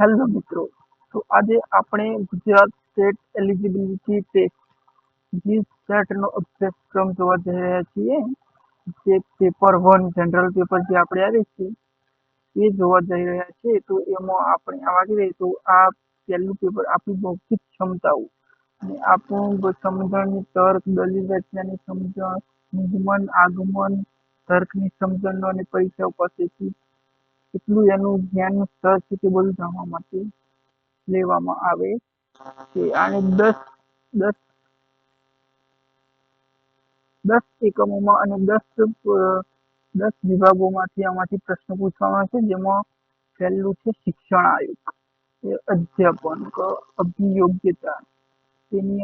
Hello મિત્રો. તો આજે આપણે ગુજરાત સ્ટેટ એલિજિબિલિટી ટેસ્ટ જે સેટનો અભ્યાસક્રમ જોવા જઈ રહ્યા છીએ. જે પેપર વન જનરલ પેપર જે આપણે આવે છે, એ જોવા જઈ રહ્યા છીએ. તો એમાં આપણે આવા રહીએ તો આ પહેલું પેપર આપણી બૌદ્ધિક ક્ષમતાઓ અને આપણું સમજણની તર્ક દલીલ રચનાની સમજણ નિગમન આગમન, તર્કની સમજણનો અને પરીક્ષા પાસેથી કેટલું એનું જ્ઞાનનું સ્તર છે તે બધું જાણવા માટે લેવામાં આવે છે. આને દસ દસ દસ એકમોમાં અને દસ દસ વિભાગોમાંથી આમાંથી પ્રશ્ન પૂછવામાં છે, જેમાં પહેલું છે શિક્ષણ આયોગ, એ અધ્યાપન અભિયોગ્યતા, તેની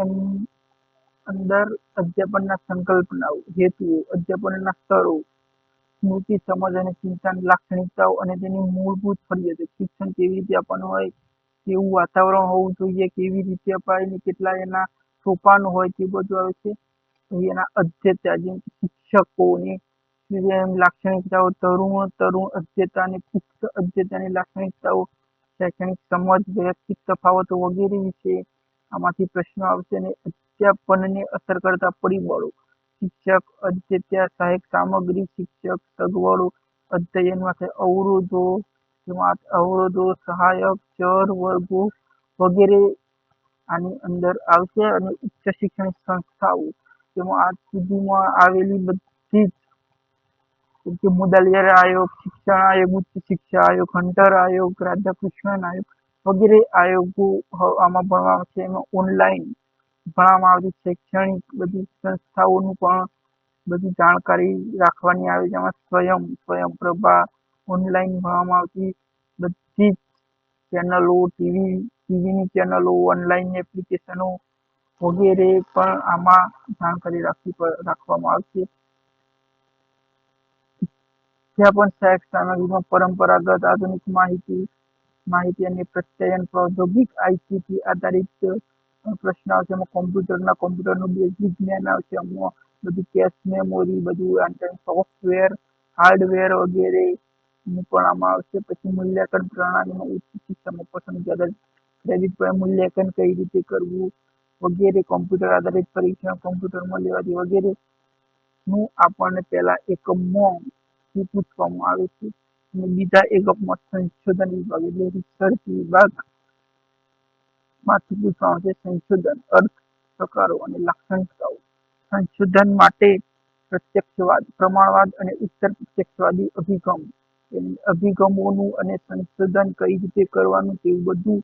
અંદર અધ્યાપનના સંકલ્પનાઓ હેતુઓ, અધ્યાપનના સ્તરો સ્મૃતિ, સમજ અને ચિંતાની, લાક્ષણિકતાઓ અને તેની મૂળભૂત ફરિયાદો. શિક્ષણ કેવી રીતે આપવાનું હોય, કેવું વાતાવરણ હોવું જોઈએ, કેવી રીતે અપાય ને કેટલા એના સોપાન હોય, તે બધું આવે છે. પછી એના અધ્યતા જેમ શિક્ષકોની લાક્ષણિકતાઓ, તરુણ તરુણ અધ્યતા અને પુખ્ત અધ્યતાની લાક્ષણિકતાઓ, શૈક્ષણિક સમજ, વૈયક્તિક તફાવતો વગેરે વિશે આમાંથી પ્રશ્નો આવશે અને અધ્યાપનને અસર કરતા પરિબળો શિક્ષક સહાયક, સામગ્રી શિક્ષક, સગવડો, અધ્યયન માટે અવરોધો અવરોધો, સહાયક, ચર, વર્ગો વગેરે આની અંદર આવશે અને ઉચ્ચ શિક્ષણ સંસ્થાઓ, જેમાં આજ સુધીમાં આવેલી બધી જ કે આયોગ, શિક્ષણ આયોગ, ઉચ્ચ શિક્ષા આયોગ હન્ટર આયોગ, રાધાકૃષ્ણન આયોગ વગેરે આયોગો આમાં ભણવામાં છે એમાં ઓનલાઈન ભણવામાં આવતી શૈક્ષણિક બધી સંસ્થાઓનું પણ બધી જાણકારી રાખવાની આવે એમાં સ્વયં સ્વયં પ્રભા ઓનલાઈન ભણવામાં આવતી બધી જ ચેનલો ટીવી ટીવીની ચેનલો ઓનલાઈન એપ્લિકેશનો વગેરે પણ આમાં જાણકારી રાખવી રાખવામાં આવશે. જ્યાં પણ સહાયક સામગ્રીમાં પરંપરાગત આધુનિક માહિતી માહિતી અને પ્રત્યયન પ્રૌદ્યોગિક આઈસીટી આધારિત પ્રશ્ન આવશે, એમાં કોમ્પ્યુટરના, કોમ્પ્યુટરનું બેઝિક જ્ઞાન આવશે એમાં બધી કેશ મેમોરી બધું સોફ્ટવેર હાર્ડવેર વગેરે પણ આમાં આવશે. પછી મૂલ્યાંકન પ્રણાલીમાં ઉચ્ચ શિક્ષામાં પસંદ આધારિત ક્રેડિટ પર મૂલ્યાંકન કઈ રીતે કરવું વગેરે, કોમ્પ્યુટર આધારિત પરીક્ષા કોમ્પ્યુટરમાં લેવાતી વગેરે, નું આપણને પહેલા એકમમાં પૂછવામાં આવે છે? અને બીજા એકમમાં સંશોધન વિભાગ એટલે રિસર્ચ વિભાગ. માંથી પૂછવામાં છે સંશોધન, અર્થ, પ્રકારો અને લાક્ષણિકતાઓ. સંશોધન માટે પ્રત્યક્ષવાદ, પ્રમાણવાદ અને ઉત્તર પ્રત્યક્ષવાદી અભિગમ. અભિગમોનું અને સંશોધન કઈ રીતે કરવાનું તેવું બધું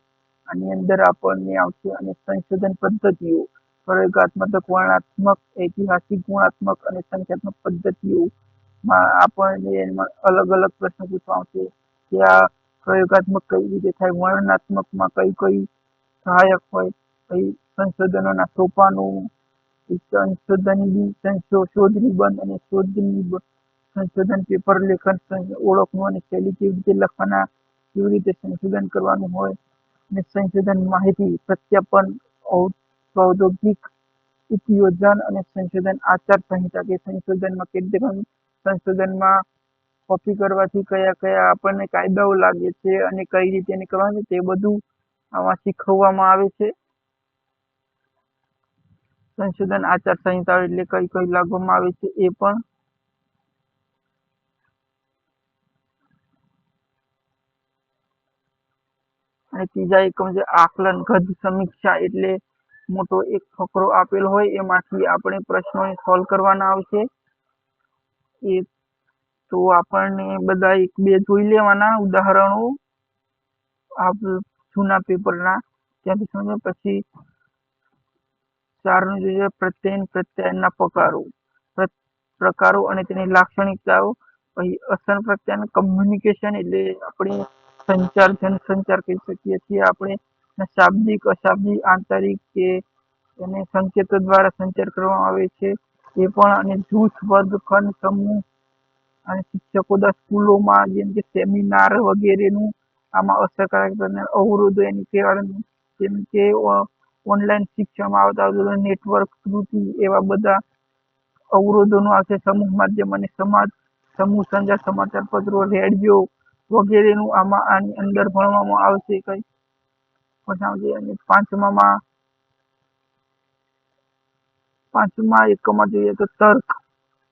આની અંદર આપણને આવશે અને સંશોધન પદ્ધતિઓ, પ્રયોગાત્મક વર્ણાત્મક ઐતિહાસિક, ગુણાત્મક અને સંખ્યાત્મક પદ્ધતિઓ માં આપણને અલગ અલગ પ્રશ્નો પૂછવા આવશે કે આ પ્રયોગાત્મક કઈ રીતે થાય, વર્ણનાત્મકમાં કઈ કઈ સહાયક હોય સંશોધનોના સોપાનો સંશોધન શોધ નિબંધ અને શોધ સંશોધન પેપર લેખન ઓળખવું અને શૈલી કેવી રીતે લખવાના, કેવી રીતે સંશોધન કરવાનું હોય અને સંશોધન માહિતી સત્યાપન પ્રૌદ્યોગિક ઉપયોજન અને સંશોધન આચાર સંહિતા કે સંશોધનમાં કેટલીક સંશોધનમાં કોપી કરવાથી કયા કયા આપણને કાયદાઓ લાગે છે અને કઈ રીતે એને કરવાનું તે બધું આમાં શીખવવામાં આવે છે. સંશોધન આચાર સંહિતા એટલે કઈ કઈ લાગવામાં આવે છે એ પણ અને ત્રીજા એકમ છે આકલન ગદ સમીક્ષા એટલે મોટો એક ફકરો આપેલ હોય એમાંથી આપણે પ્રશ્નોને સોલ્વ કરવાના આવશે. એ તો આપણને બધા એક બે જોઈ લેવાના ઉદાહરણો. આ જૂના પેપરના ત્યાંથી સમજો પછી ચારનું જોઈએ પ્રત્યયન પ્રત્યયના પ્રકારો પ્રકારો અને તેની લાક્ષણિકતાઓ, પછી અસર પ્રત્યાયન કમ્યુનિકેશન એટલે આપણે સંચાર, જનસંચાર કહી શકીએ છીએ આપણે શાબ્દિક, અશાબ્દિક, આંતરિક કે એને સંકેતો દ્વારા સંચાર કરવામાં આવે છે. એ પણ અને જૂથ, વર્ગ, ખંડ, સમૂહ અને શિક્ષકો દસ સ્કૂલોમાં જેમ કે સેમિનાર વગેરેનું આમાં અસરકારક અવરોધો એની કહેવાનું જેમ કે ઓનલાઈન શિક્ષણમાં આવતા નેટવર્ક ત્રુટિ એવા બધા અવરોધોનો આ છે સમૂહ માધ્યમ અને સમાજ, સમૂહ સંચાર, સમાચાર પત્રો રેડિયો વગેરેનું આમાં આની અંદર ભણવામાં આવશે કઈ. પછી અને પાંચમામાં, પાંચમા એકમમાં જોઈએ તો તર્ક.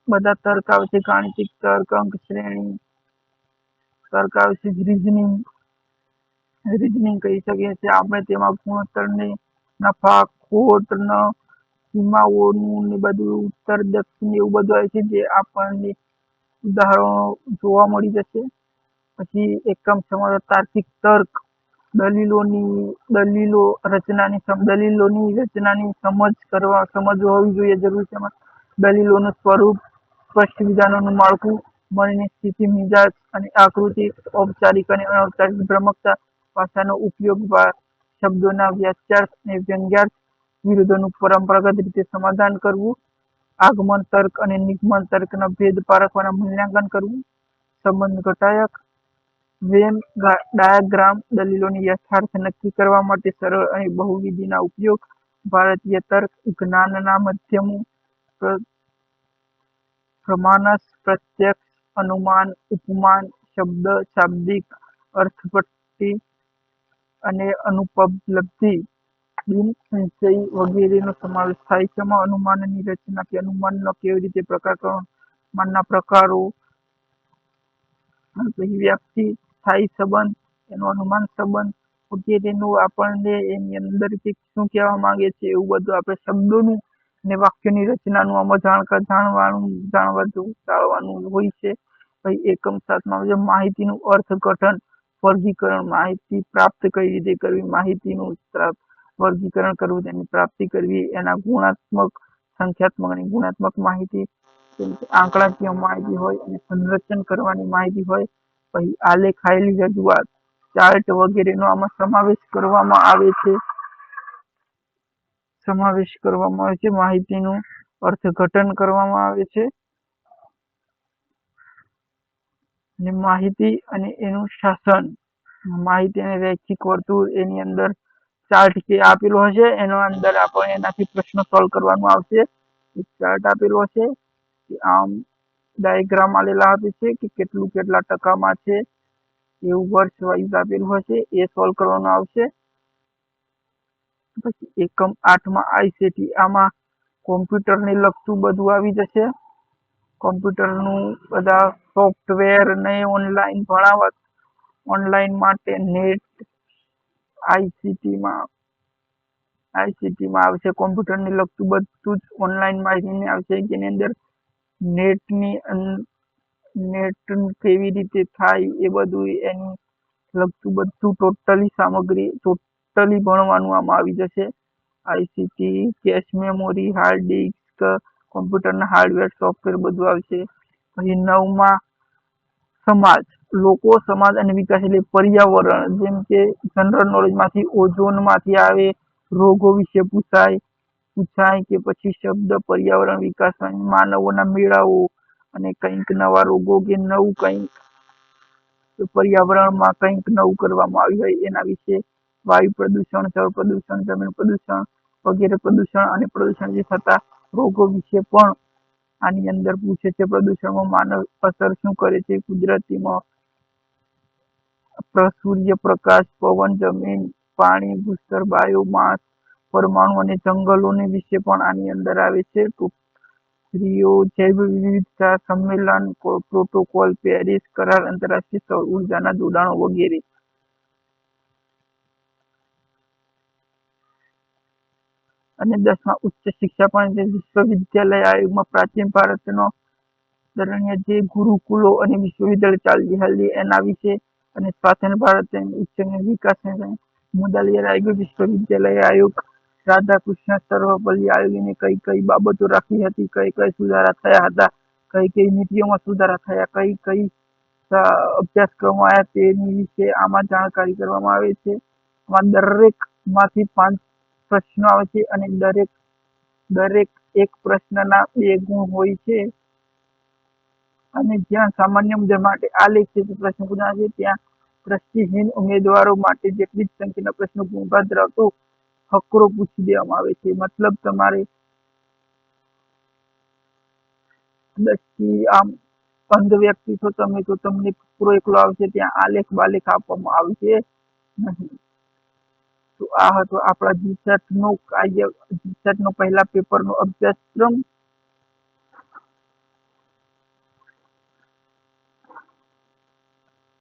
બધા તર્ક આવે છે ગાણિતિક તર્ક અંક શ્રેણી તર્ક આવે છે રિઝનિંગ રિઝનિંગ કહી શકીએ છીએ. આપણે તેમાં ગુણોત્તરની નફા ખોટ ન સીમાઓનું ને બધું ઉત્તર, દક્ષિણ એવું બધું આવે છે જે આપણને ઉદાહરણો જોવા મળી જશે. પછી એકમ સમાજ તાર્કિક તર્ક, દલીલોની, દલીલો રચનાની દલીલોની રચનાની સમજ કરવા, સમજ હોવી જોઈએ જરૂર છે દલીલોનું સ્વરૂપ, સ્પષ્ટ વિધાનોનું માળખું, મનની સ્થિતિ, મિજાજ અને આકૃતિ, ઔપચારિક અને અનૌપચારિક ભ્રમકતા ભાષાનો ઉપયોગ શબ્દોના વાચ્યાર્થ અને વ્યંગ્યાર્થ વિરોધોનું પરંપરાગત રીતે સમાધાન કરવું, આગમન તર્ક અને નિગમન તર્કના ભેદ પારખવાના મૂલ્યાંકન કરવું, સંબંધ ઘટાયક વેમ ડાયાગ્રામ દલીલોની યથાર્થ નક્કી કરવા માટે સરળ અને બહુવિધિના ઉપયોગ, ભારતીય તર્ક, જ્ઞાનના મધ્યમો પ્રમાણસ, પ્રત્યક્ષ, અનુમાન, ઉપમાન, શબ્દ, શાબ્દિક, અર્થપટ્ટી અને અનુપલબ્ધિ બિન સંશયી વગેરેનો સમાવેશ થાય છે. એમાં અનુમાનની રચના કે અનુમાનનો કેવી રીતે પ્રકાર અનુમાનના પ્રકારો પછી સ્થાયી સંબંધ, એનો અનુમાન સંબંધ વગેરેનું આપણને એની અંદર કે શું કહેવા માંગે છે એવું બધું આપણે શબ્દોનું ને વાક્યની રચનાનું આમાં જાણકાર જાણવાનું, જાણવા જેવું, જાણવાનું હોય છે. પછી એકમ સાતમાં માહિતીનું અર્થઘટન વર્ગીકરણ માહિતી પ્રાપ્ત કઈ રીતે કરવી માહિતીનું વર્ગીકરણ કરવું, તેની પ્રાપ્તિ કરવી, એના ગુણાત્મક, સંખ્યાત્મક અને ગુણાત્મક માહિતી આંકડાકીય માહિતી હોય અને સંરચન કરવાની માહિતી હોય, પછી આલેખાયેલી રજૂઆત, ચાર્ટ વગેરેનો આમાં સમાવેશ કરવામાં આવે છે. સમાવેશ કરવામાં આવે છે. માહિતીનું અર્થઘટન કરવામાં આવે છે. અને માહિતી અને એનું શાસન. માહિતી અને રૈખિક વર્તુળ એની અંદર ચાર્ટ કે આપેલો હશે. એનો અંદર આપણે એનાથી પ્રશ્ન સોલ્વ કરવાનું આવશે. એક ચાર્ટ આપેલો હશે આમ ડાયાગ્રામ આલેલા આપે છે કે કેટલું કેટલા ટકામાં છે. એવું વર્ષ વાઇઝ આપેલું હશે. એ સોલ્વ કરવાનું આવશે. પછી એકમ આઠમાં આઈસીટી આમાં કોમ્પ્યુટરને લગતું બધું આવી જશે. કોમ્પ્યુટરનું બધા સોફ્ટવેર ને ઓનલાઈન ભણાવત, ઓનલાઈન માટે નેટ આઈસીટીમાં આઈસીટીમાં આવશે કોમ્પ્યુટરને લગતું બધું જ ઓનલાઈન માહિતી આવશે, જેની અંદર નેટની નેટ કેવી રીતે થાય એ બધું એની લગતું બધું ટોટલી સામગ્રી, ટોટલી ભણવાનું આમાં આવી જશે. ICT cache memory, hard disk, કોમ્પ્યુટરના hardware, software બધું આવશે. પછી નવમાં સમાજ, લોકો, સમાજ અને વિકાસ એટલે પર્યાવરણ. જેમ કે જનરલ નોલેજમાંથી ઓઝોનમાંથી આવે, રોગો વિશે પૂછાય પૂછાય કે પછી શબ્દ પર્યાવરણ વિકાસ માનવોના મેળાઓ અને કંઈક નવા રોગો કે નવું કંઈક પર્યાવરણમાં કંઈક નવું કરવામાં આવ્યું હોય એના વિશે વાયુ પ્રદૂષણ, જળ પ્રદૂષણ, જમીન પ્રદૂષણ વગેરે પ્રદૂષણ અને પ્રદૂષણ જે થતા રોગો વિશે પણ આની અંદર પૂછે છે, પ્રદૂષણમાં માનવ અસર શું કરે છે? કુદરતીમાં સૂર્ય પ્રકાશ, પવન, જમીન, પાણી, ભૂસ્તર બાયોમાસ પરમાણુ અને જંગલોને વિશે પણ આની અંદર આવે છે. સ્ત્રીઓ જૈવ વિવિધતા સંમેલન પ્રોટોકોલ, પેરિસ કરાર, આંતરરાષ્ટ્રીય સૌર ઉર્જાના જોડાણો વગેરે. અને દસમા ઉચ્ચ શિક્ષા પણ વિશ્વવિદ્યાલય આયોગમાં પ્રાચીન ભારતનો દરમિયાન જે ગુરુકુલો અને વિશ્વવિદ્યાલય ચાલી હતી એના વિશે અને સ્વાતંત્ર ભારત ઉચ્ચ વિકાસ મુદાલિયા આયોગ, વિશ્વવિદ્યાલય આયોગ, રાધાકૃષ્ણ સર્વપલ્લી આયોગને કઈ કઈ બાબતો રાખી હતી, કઈ કઈ સુધારા થયા હતા, કઈ કઈ નીતિઓમાં સુધારા થયા, કઈ કઈ અભ્યાસક્રમો આવ્યા તેની વિશે આમાં જાણકારી કરવામાં આવે છે. આમાં દરેકમાંથી પાંચ પ્રશ્નો આવે છે અને દરેક દરેક એક પ્રશ્નના બે ગુણ હોય છે. અને જ્યાં સામાન્ય મુદ્દા માટે આલેખિત પ્રશ્ન પૂછાય છે, ત્યાં દ્રષ્ટિહીન ઉમેદવારો માટે જેટલી જ સંખ્યાના પ્રશ્નો ગુણભાર ધરાવતો ફકરો પૂછી દેવામાં આવે છે. મતલબ તમારે દસથી આમ અંધ વ્યક્તિ છો તમે, તો તમને પૂરો એકલો આવશે, ત્યાં આલેખ બાલેખ આપવામાં આવશે નહીં. તો આ હતો આપણા જીસેટ નો કાર્ય જીસેટ નો પહેલા પેપર નો અભ્યાસક્રમ